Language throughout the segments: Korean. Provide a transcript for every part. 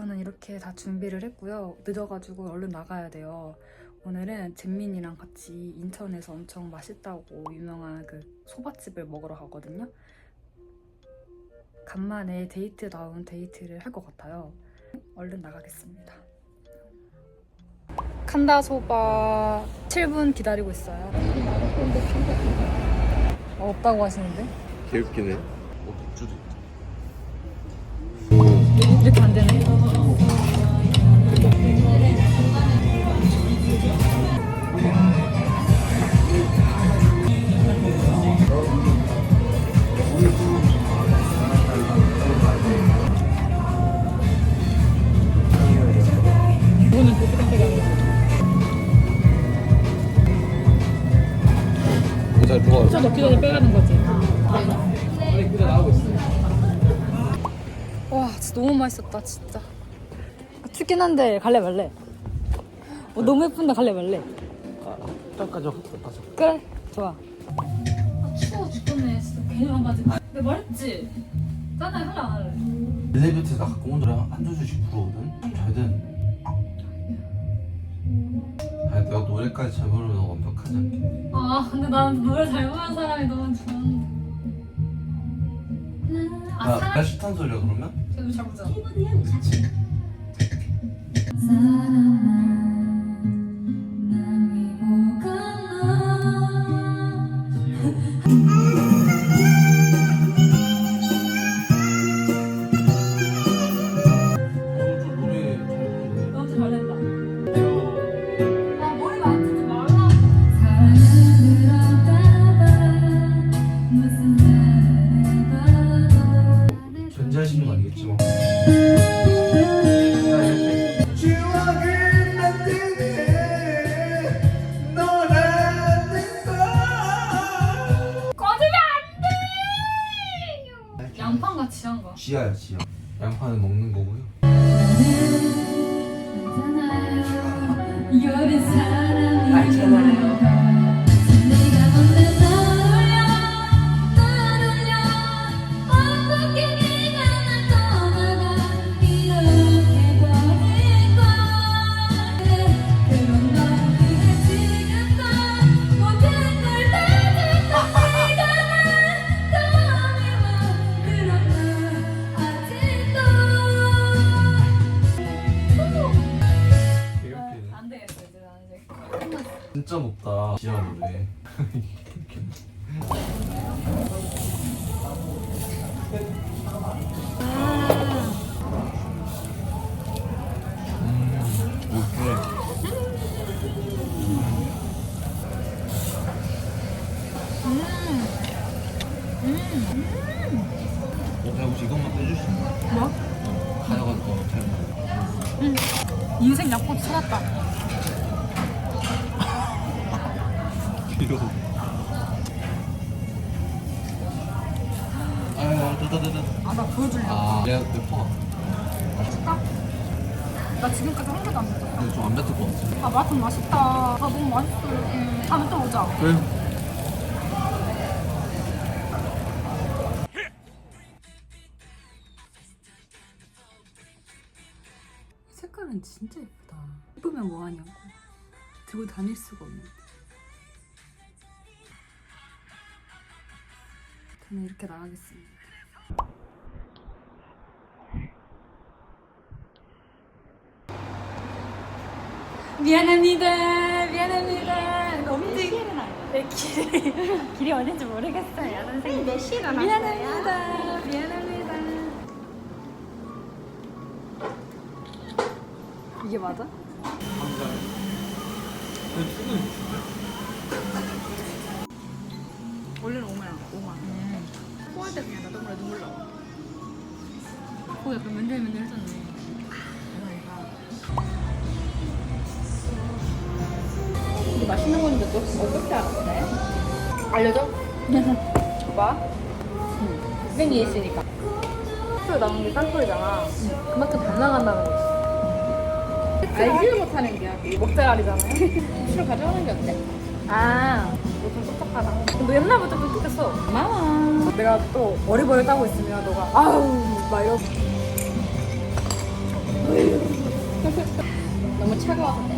저는 이렇게 다 준비를 했고요. 늦어가지고 얼른 나가야 돼요. 오늘은 잼민이랑 같이 인천에서 엄청 맛있다고 유명한 그 소바집을 먹으러 가거든요. 간만에 데이트다운 데이트를 할 것 같아요. 얼른 나가겠습니다. 칸다 소바 7분 기다리고 있어요. 어, 없다고 하시는데? 개웃기네. 어, 있다. 이렇게 안 되네. 이거는 도둑한테가 잘 좋아. 좀 넣기 전에 빼가는 거지. 와, 진짜 너무 맛있었다, 진짜. 춥긴 한데 갈래 말래. 어, 너무 예쁜데 갈래 말래. 일단까지 가서. 그래, 좋아. 아 추워 죽겠네, 진짜 괜히 안 가지. 내가 말했지. 짠나 할래 안 할래? 엘리베이터에서 가끔 오더라 한두 줄씩 부르거든. 잘 되는데. 아니 내가 노래까지 잘 부르면 완벽하지 않겠니? 아, 근데 난 노래 잘 부르는 사람이 너무 좋은데. 아, 야, 사람 나 싫다는 소리야 그러면? 저도 잘 부르잖아. 여린 사 550 이것만 빼주시면 뭐? 어, 가져가도 더 잘못 응. 인생 약국 살았다. 귀여워 아유 따다다다 아, 나 보여주려고. 아 내가 몇퍼 맛있다? 나 지금까지 한 개도 안 먹었어. 근데 좀안 뱉을 것 같아 아, 맛은 맛있다. 아, 너무 맛있어. 음. 다음에 또 오자. 그래 진짜 예쁘다. 예쁘면 뭐하냐고. 들고 다닐 수가 없는데. 저는 이렇게 나가겠습니다. 미안합니다. 미안합니다. 엄지 내 길이. 길이 어딘지 모르겠어요. 선생님 몇 시에 일어났어요? 미안합니다. 미안합니다 이게 맞아? 원래는 5만 원, 5만 원. 토할 때 그냥 나도 몰라 눈물 나와. 코 약간 맨들맨들 해졌네 근데 맛있는 건데 또 어떻게 알았대? 알려줘? 봐. 맨 위에 있으니까. 술 나오는 게 쌍불이잖아. 그만큼 잘 나간다는 거지. 알지를 못하는 게 먹자갈이잖아요. 술 가져오는 게 어때? 아, 너좀 똑똑하다. 너 옛날부터 똑똑했어. 고마워. 내가 또 머리벌 따고 있으면 너가 아우 막 이러고 차가워서 뗐어?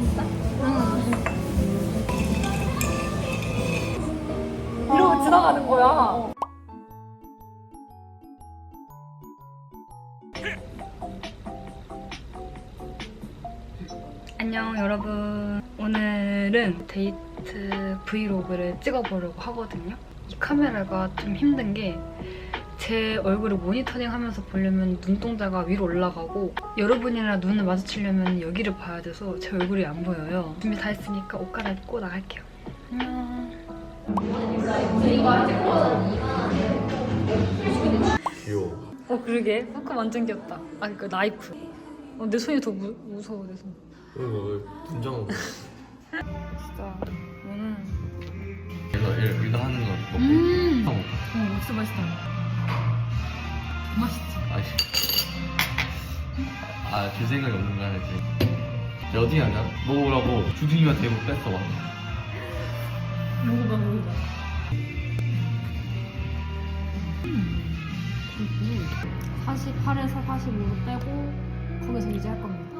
이러고 지나가는 거야. 여러분. 오늘은 데이트 브이로그를 찍어보려고 하거든요. 이 카메라가 좀 힘든 게 제 얼굴을 모니터링 하면서 보려면 눈동자가 위로 올라가고 여러분이랑 눈을 마주치려면 여기를 봐야 돼서 제 얼굴이 안 보여요. 준비 다 했으니까 옷 갈아입고 나갈게요. 안녕. 귀여워 어 그러게 포크 완전 귀엽다 아 그니까 나이프 어, 내 손이 더 무, 무서워 내 손 이거 분장하고. 진짜 오늘 얘가 얘- 얘가 하는 거 먹고. 음. 하고 어. 진짜 맛있다. 맛있지? 아이씨 아줄 생각이 없는 거야 이제. 어디 하냐? 먹으라고 주둥이만 대고 뺐어 막. 먹어봐 먹어봐. 그리고 48에서 45로 빼고 거기서 이제 할 겁니다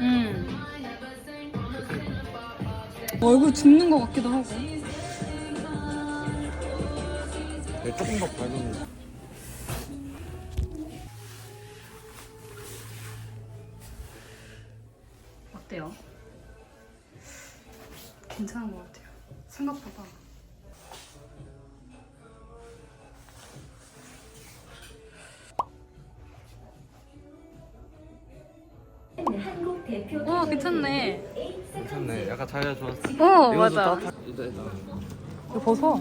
음. 얼굴 죽는 것 같기도 하고 얘 조금 더 밝은 어때요? 괜찮은 것 같아요 괜찮네 괜찮네 약간 자기가 좋았어 어 맞아 이거 이거. 벗어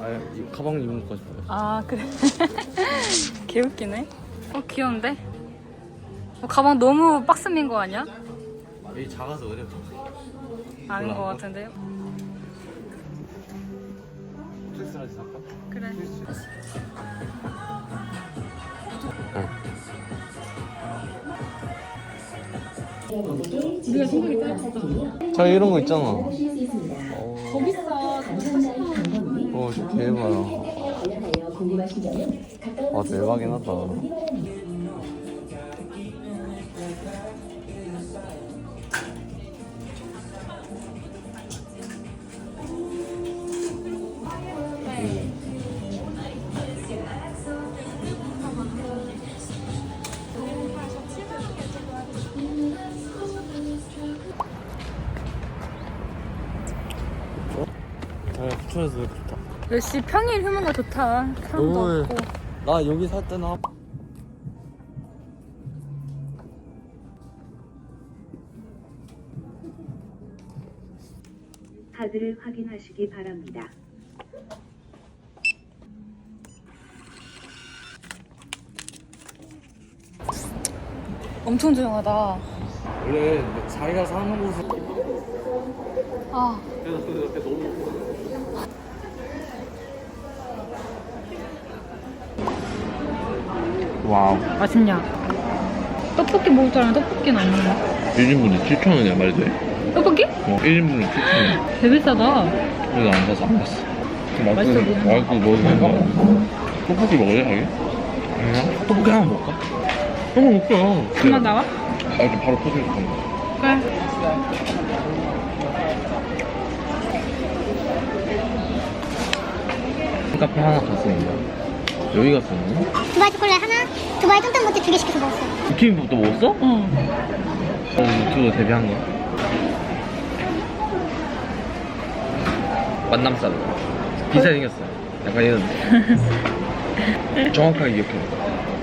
아 이 가방 입는 거 싶어 아 그래 개웃기네 어 귀여운데? 어, 가방 너무 박스민 거 아니야? 여기 작아서 그래 아닌. 것 같은데요? 트레스라지 살까? 그래 우리가 생각이 짧았어 자 이런 거 있잖아. 어 궁금하신 점은 가까운 와 대박이긴 하다 아, 부천에서 좋다. 역시 평일 휴무가 좋다 사람도 어이. 없고 나 여기 살 때는 한- 카드를 확인하시기 바랍니다. 엄청 조용하다 원래 자기가 사는 곳은 아 그래서 그 옆에 너무 와우 맛있냐? 떡볶이 먹을 줄 알았는데 떡볶이는 안 먹네 1인분에 7,000원이야 말도 돼 떡볶이? 어, 1인분에 7,000원 개 비싸다 그래서 안 사서 안 갔어 맛있어 보이네. 맛있고 먹으면 거 떡볶이 먹을래 자기? 아니야? 떡볶이 하나 먹을까? 하나 먹자 금방 나와? 아 이렇게 바로 터질 것 같아 그래 카페 하나 갔었는데 여기 갔었나? 두바이 초콜릿 하나, 두바이 뚱땅 모찌 두 개 시켜서 먹었어. 비키니부터 먹었어? 응. 어, 유튜브 데뷔한 거 만남살 비슷하게 생겼어. 약간 이런. 정확하게 기억해.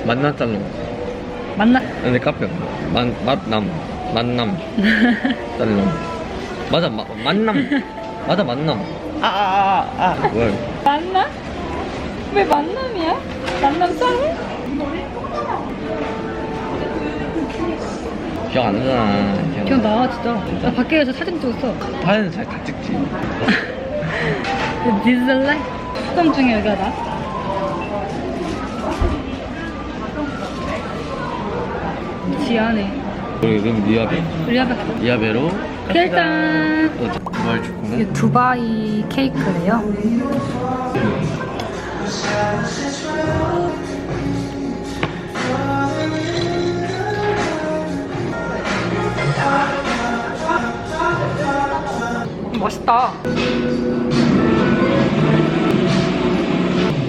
만남살로 만나. 근데 카페. 만, 맛남. 만남. 쌀롱 맞아 마, 만남. 맞아 만남. 아아아아. 뭐야? 이거 만나? 왜 만남이야? 만남 짱해? 기억 안 나잖아. 기억 나. 진짜. 나 밖에서 사진 찍었어. 사진은 잘다 찍지. 디슬레? 수감 중에 여기가 나? 지하네. 우리 이름 리아베. 우리 아빠 리아베로 일단 이게 두바이 케이크예요 멋있다.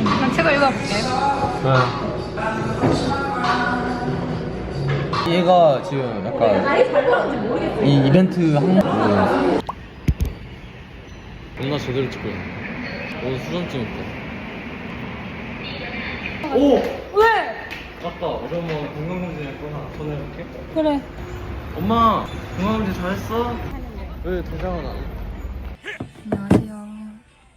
난 책을 읽어볼게. 얘가 지금 약간 이 이벤트 한 누나 제대로 찍고 있네. 오늘 수전 찍을게 오! 왜? 우리 엄마 건강검진 했구나 전화해볼게 그래. 엄마 건강검진 잘했어? 왜 도장은 안 해? 안녕하세요.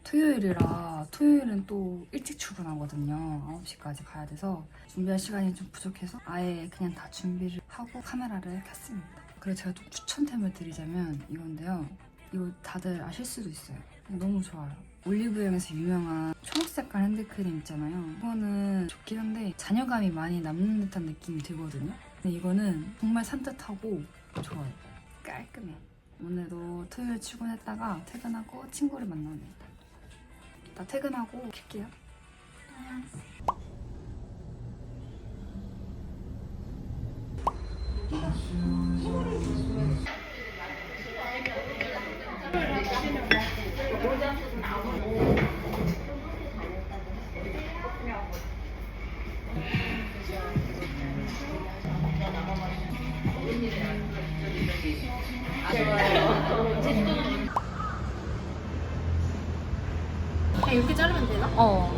토요일이라 토요일은 또 일찍 출근하거든요. 9시까지 가야 돼서 준비할 시간이 좀 부족해서 아예 그냥 다 준비를 하고 카메라를 켰습니다. 그리고 제가 또 추천템을 드리자면 이건데요. 이거 다들 아실 수도 있어요. 너무 좋아요. 올리브영에서 유명한 초록색깔 핸드크림 있잖아요. 이거는 좋긴 한데 잔여감이 많이 남는 듯한 느낌이 들거든요. 근데 이거는 정말 산뜻하고 좋아요. 깔끔해. 오늘도 토요일 출근했다가 퇴근하고 친구를 만납니다. 이따 퇴근하고 킬게요. 그냥 이렇게 자르면 되나? 어.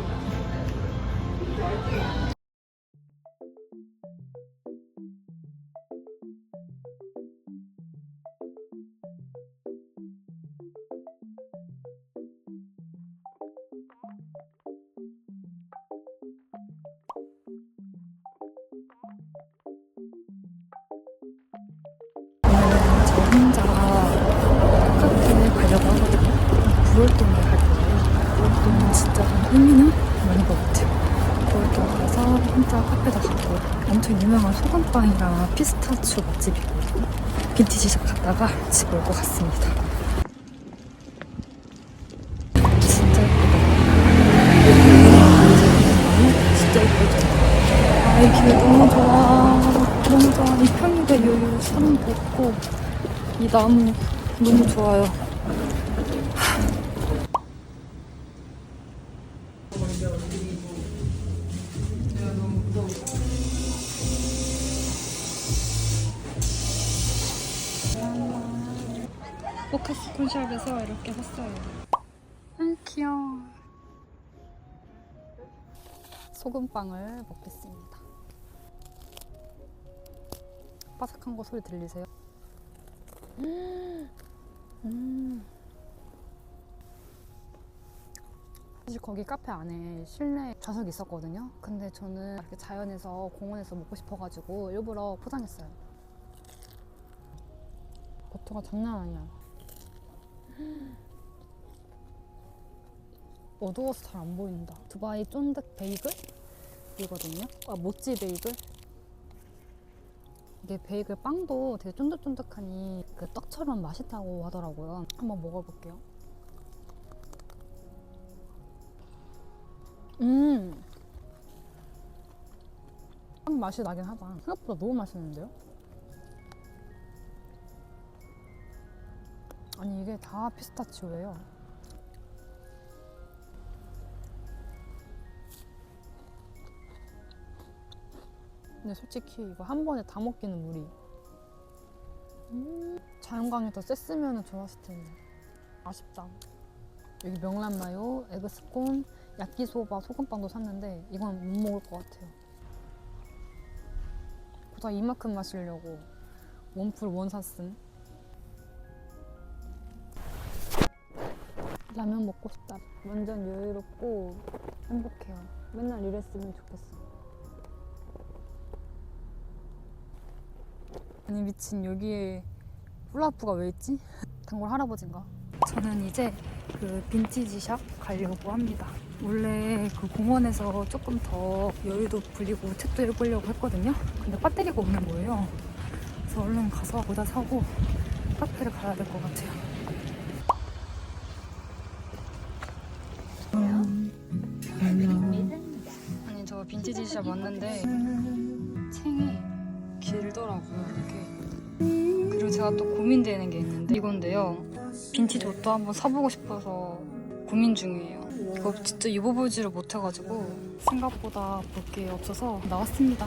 소금빵이랑 피스타치오 맛집이 있거든요. 빈티지샵 갔다가 집 올 것 같습니다. 진짜 예쁘다. 진짜 예쁘죠? 아, 이길 너무 좋아. 너무 좋아. 이 편육의 여유, 산 벚꽃, 이 나무 너무 좋아요. 샵에서 이렇게 샀어요. 아 귀여워. 소금빵을 먹겠습니다. 바삭한 거 소리 들리세요? 음. 사실 거기 카페 안에 실내 좌석이 있었거든요. 근데 저는 이렇게 자연에서 공원에서 먹고 싶어가지고 일부러 포장했어요. 버터가 장난 아니야. 어두워서 잘 안 보인다. 두바이 쫀득 베이글이거든요. 아, 모찌 베이글. 이게 베이글 빵도 되게 쫀득쫀득하니 그 떡처럼 맛있다고 하더라고요. 한번 먹어볼게요. 음. 빵 맛이 나긴 하다. 생각보다 너무 맛있는데요? 아니 이게 다 피스타치오예요. 근데 솔직히 이거 한 번에 다 먹기는 무리. 음, 자연광이 더 셌으면 좋았을 텐데. 아쉽다. 여기 명란 마요, 에그스콘, 야끼소바, 소금빵도 샀는데 이건 못 먹을 것 같아요. 보다 이만큼 마시려고 원풀 원 샀음. 라면 먹고 싶다. 완전 여유롭고 행복해요. 맨날 이랬으면 좋겠어. 아니 미친 여기에 훌라후프가 왜 있지? 단골 할아버지인가? 저는 이제 그 빈티지 샵 가려고 합니다. 원래 그 공원에서 조금 더 여유도 부리고 책도 읽으려고 했거든요. 근데 배터리가 없는 거예요. 그래서 얼른 가서 모자 사고 카페를 가야 될 것 같아요. 빈티지 샵 왔는데 챙이 길더라고요 이렇게. 그리고 제가 또 고민되는 게 있는데 이건데요. 빈티지 옷도 한번 사보고 싶어서 고민 중이에요. 이거 진짜 입어보지를 못해가지고 생각보다 볼 게 없어서 나왔습니다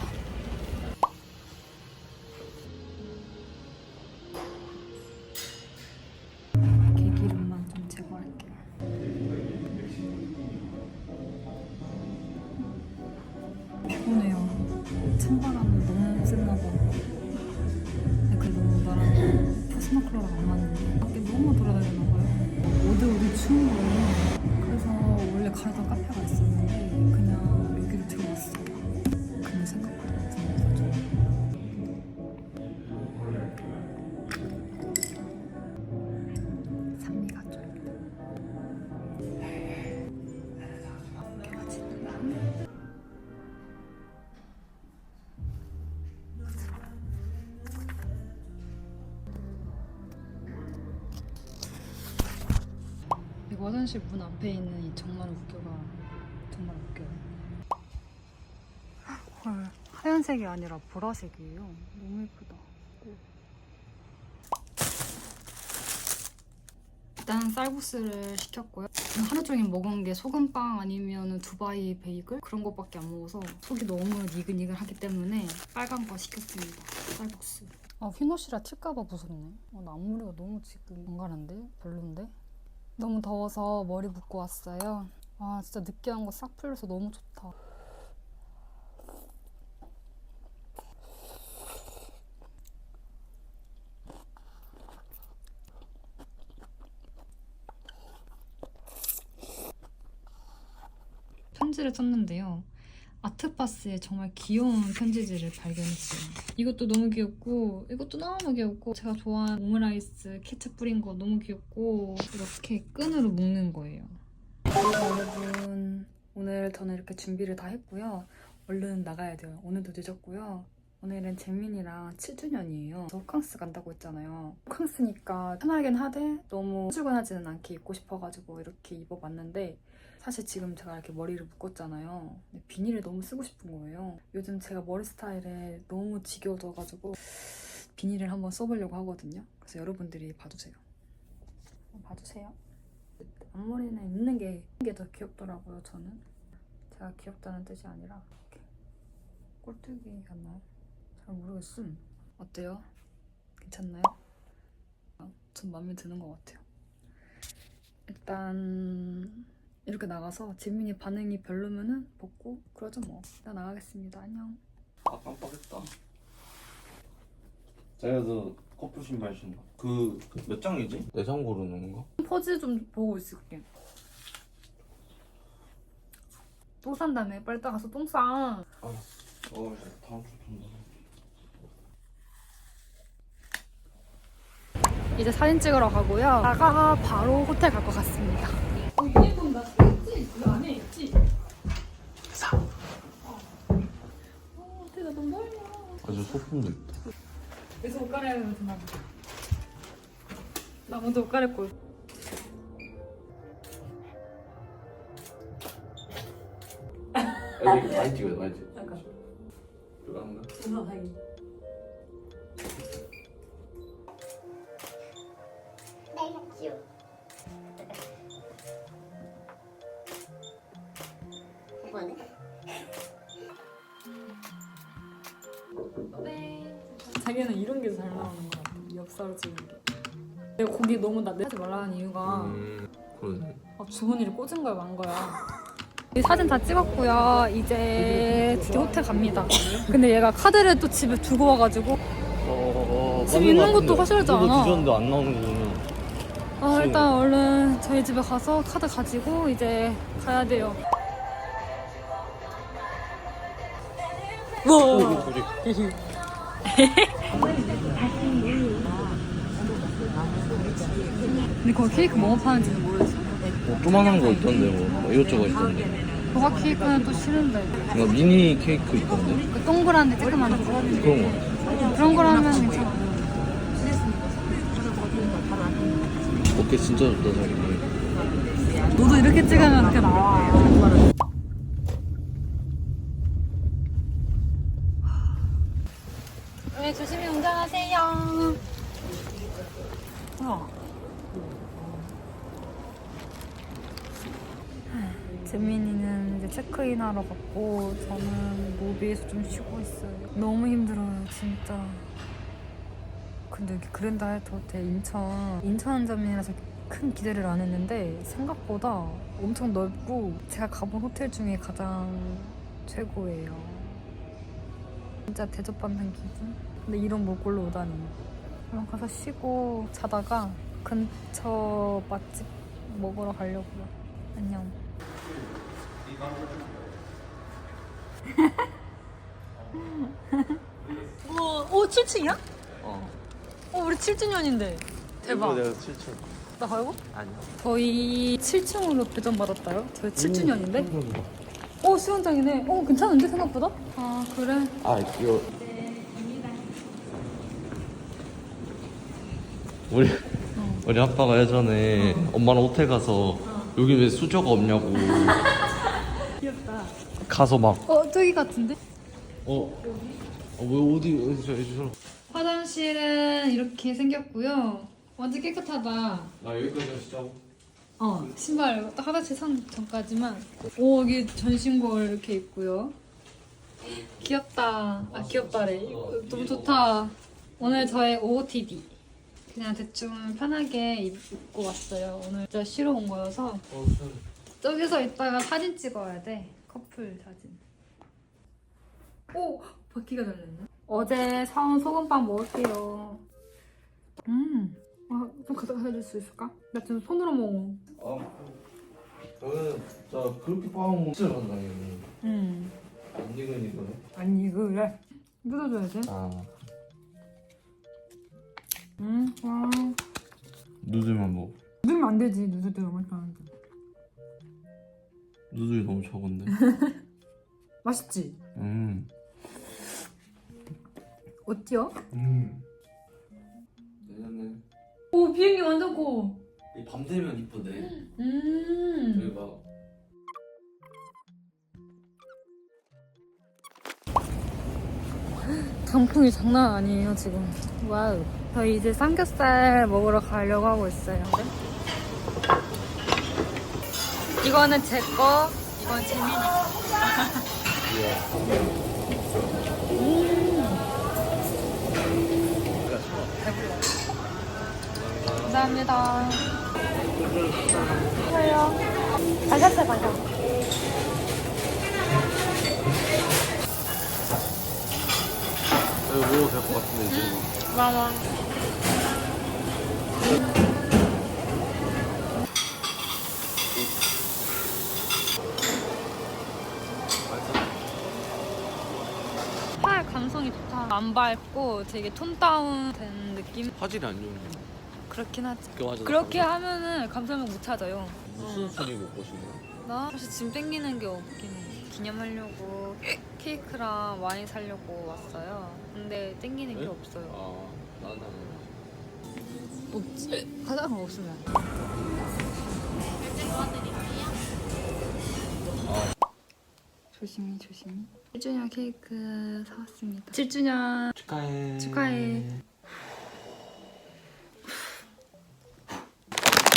앞에 있는 이 정말 웃겨가 정말 웃겨요. 헐 하얀색이 아니라 보라색이에요. 너무 예쁘다. 일단 쌀국수를 시켰고요. 하루 종일 먹은 게 소금빵 아니면 두바이 베이글 그런 것밖에 안 먹어서 속이 너무 니글니글하기 때문에 빨간 거 시켰습니다. 쌀국수. 아 휘노시라 튈까봐 무섭네. 어, 나 앞머리가 너무 지금 안 가는데 별론데. 너무 더워서 머리 묶고 왔어요. 아 진짜 느끼한 거 싹 풀려서 너무 좋다. 편지를 썼는데요. 아트파스에 정말 귀여운 편지지를 발견했어요. 이것도 너무 귀엽고 이것도 너무 귀엽고 제가 좋아하는 오므라이스 케첩 뿌린 거 너무 귀엽고 이렇게 끈으로 묶는 거예요. 여러분 오늘 저는 이렇게 준비를 다 했고요. 얼른 나가야 돼요. 오늘도 늦었고요. 오늘은 재민이랑 7주년이에요. 저 호캉스 간다고 했잖아요. 호캉스니까 편하긴 하되 너무 출근하지는 않게 입고 싶어가지고 이렇게 입어봤는데 사실 지금 제가 이렇게 머리를 묶었잖아요. 근데 비닐을 너무 쓰고 싶은 거예요. 요즘 제가 머리 스타일에 너무 지겨워져가지고 비닐을 한번 써보려고 하거든요. 그래서 여러분들이 봐주세요. 봐주세요. 앞머리는 있는 게 더 귀엽더라고요. 저는 제가 귀엽다는 뜻이 아니라 이렇게 꼴뚜기 같나요? 잘 모르겠음. 어때요? 괜찮나요? 아, 전 마음에 드는 것 같아요. 일단 이렇게 나가서 지민이 반응이 별로면은 벗고 그러죠 뭐. 나 나가겠습니다. 안녕. 아 깜빡했다. 그 커플 신발 신거 그몇 장이지? 내상 고르는 거? 포즈 좀 보고 있을게. 또 산다며. 빨리 따가서 똥 싸. 어 이제 다음 주 본다 이제 사진 찍으러 가고요. 나가 바로 호텔 갈 것 같습니다. 아주 소품도 있다. 여기서 옷 갈아입으면 되나 보다. 나 먼저 옷 갈아입고. 여기 많이 찍어요, 많이 찍어. 잠깐. 이거 한가? 우선 다행 자기는 이런 게 잘 나오는 것 같아. 엽사로 찍는 게. 내가 고기 너무 나 하지 말라는 이유가 음, 그러네. 아, 주머니를 꽂은 거야, 만 거야. 이 사진 다 찍었고요. 이제 드디어 호텔 갑니다. 근데 얘가 카드를 또 집에 두고 와가지고 어, 어, 지금 있는 것도 확실하지 않아. 뒤졌는데 안 나오는 거는. 아, 일단 얼른 저희 집에 가서 카드 가지고 이제 가야 돼요. 와. 근데 거기 케이크 뭐 파는지는 모르겠어. 뭐 조만한 거 있던데 뭐, 뭐 이것저것 있던데. 조각 케이크는 또 싫은데. 뭔가 미니 케이크 있던데. 그 동그란 데 조그만 거. 그런 거. 그런 거라면 괜찮아. 어깨 진짜 좋다 자기. 너도 이렇게 찍으면 이렇게 나와. 네, 조심히 운전하세요. 어. 재민이는 이제 체크인 하러 갔고 저는 모비에서 좀 쉬고 있어요. 너무 힘들어요, 진짜. 근데 여기 그랜드 하이트 호텔 인천 인천점이라서 큰 기대를 안 했는데 생각보다 엄청 넓고 제가 가본 호텔 중에 가장 최고예요. 진짜 대접받는 기분? 근데 이런 몰골로 오다니. 그럼 가서 쉬고 자다가 근처 맛집 먹으러 가려고요. 안녕. 우와, 오 7층이야? 어. 어, 우리 7주년인데. 대박. 내가 7천. 나 가고? 아니. 저희 7층으로 배정받았다요? 저희 음, 7주년인데? 어, 수영장이네. 어, 괜찮은데, 생각보다? 아, 그래? 아 이거. 우리 우리 아빠가 예전에 엄마랑 호텔 가서 여기 왜 수저가 없냐고 귀엽다. 가서 막 어, 저기 같은데? 어. 어, 왜 어디 어디 저 저. 화장실은 이렇게 생겼고요. 완전 깨끗하다. 나 여기까지 하시자고. 어, 신발 딱 화장실 선 전까지만. 오, 여기 전신걸 이렇게 있고요. 귀엽다. 아, 귀엽다래. 이거 너무 좋다. 오늘 저의 OOTD. 그냥 대충 편하게 입고 왔어요. 오늘 진짜 쉬러 온 거여서. 어, 저- 저기서 이따가 사진 찍어야 돼. 커플 사진. 오! 바퀴가 달렸네. 어제 사온 소금빵 먹을게요. 음. 아, 좀 가져다 줄 수 있을까? 나 지금 손으로 먹어. 아, 저는 저 그렇게 빵 진짜 간다니. 음. 안 익으니까. 아니, 그래. 뜯어줘야 돼. 아. 음, 와. 누들만 먹어. 누르면 안 되지. 누들들 얼마나 좋아하는데. 누들이 너무 적은데. 맛있지? 음. 어때요? 음. 내년에 오, 비행기 완전 커. 밤 되면 이쁘대. 음. 대박. 강풍이 장난 아니에요 지금 와우 저희 이제 삼겹살 먹으러 가려고 하고 있어요. 이거는 제 거 이건 재민이 거. 감사합니다. 좋아요. 발사살 발사 이거 먹어도 될 것 같은데 이제. 고마워. 팔 감성이 좋다. 안 밟고 되게 톤 다운 된 느낌? 화질이 안 좋은데. 그렇긴 하지. 그거 맞아. 그렇게 하면은 감성을 못 찾아요. 무슨 소리 먹고 싶냐? 나 사실 짐 땡기는 게 없긴 해. 기념하려고 케이크랑 와인 사려고 왔어요. 근데 땡기는 게 네? 없어요. 아, 나는 없지? 화장품 없으면. 조심히 조심히. 1주년 케이크 사왔습니다. 7주년. 축하해. 축하해.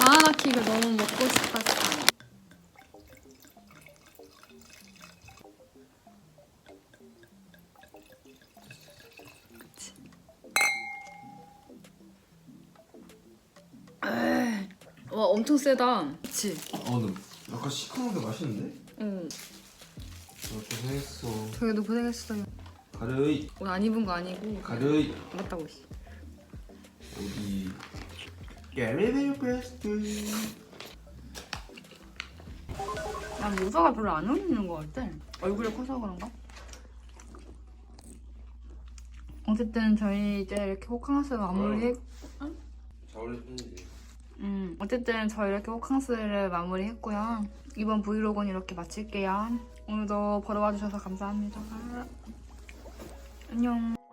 바나나 케이크 너무 먹고 싶었어 와 엄청 세다 그치? 아 근데 약간 시큼하게 맛있는데? 응 어, 고생했어. 저희도 고생했어요 가르이 오늘 안 입은 거 아니고 가르이 맞다고 씨. 어디 게리베 베스트 난 모자가 별로 안 어울리는 것 같아. 얼굴이 커서 그런가? 어쨌든 저희 이제 이렇게 호캉스 마무리. 잘 뿐이지. 음, 어쨌든 저희 이렇게 호캉스를 마무리했고요. 이번 브이로그는 이렇게 마칠게요. 오늘도 보러 와주셔서 감사합니다. 안녕.